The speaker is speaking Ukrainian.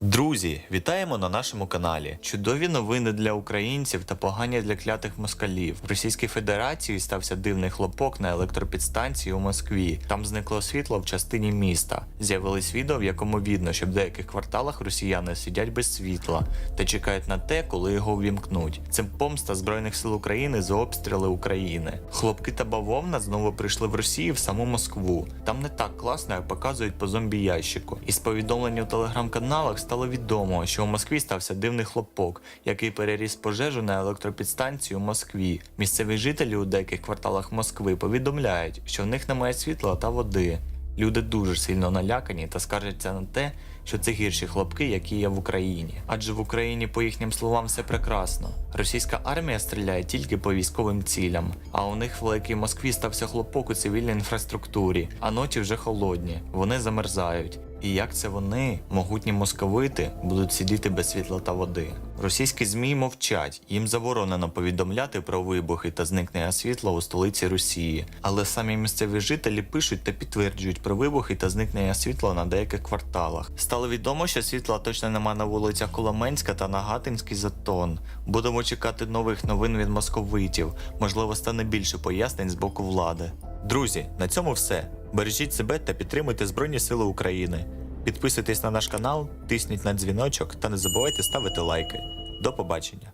Друзі, вітаємо на нашому каналі. Чудові новини для українців та погані для клятих москалів. В Російській Федерації стався дивний хлопок на електропідстанції у Москві. Там зникло світло в частині міста. З'явилось відео, в якому видно, що в деяких кварталах росіяни сидять без світла та чекають на те, коли його увімкнуть. Це помста Збройних сил України за обстріли України. Хлопки та бавовна знову прийшли в Росію в саму Москву. Там не так класно, як показують по зомбі ящику. Із повідомлень у телеграм-каналах стало відомо, що у Москві стався дивний хлопок, який переріс пожежу на електропідстанції у Москві. Місцеві жителі у деяких кварталах Москви повідомляють, що в них немає світла та води. Люди дуже сильно налякані та скаржаться на те, що це гірші хлопки, які є в Україні. Адже в Україні, по їхнім словам, все прекрасно. Російська армія стріляє тільки по військовим цілям, а у них в великій Москві стався хлопок у цивільній інфраструктурі, а ночі вже холодні, вони замерзають. І як це вони, могутні московити, будуть сидіти без світла та води? Російські змі мовчать, їм заборонено повідомляти про вибухи та зникнення світла у столиці Росії. Але самі місцеві жителі пишуть та підтверджують про вибухи та зникнення світла на деяких кварталах. Стало відомо, що світла точно нема на вулицях Коломенська та на Гатинський затон. Будемо чекати нових новин від московитів. Можливо, стане більше пояснень з боку влади. Друзі, на цьому все. Бережіть себе та підтримуйте Збройні Сили України. Підписуйтесь на наш канал, тисніть на дзвіночок та не забувайте ставити лайки. До побачення!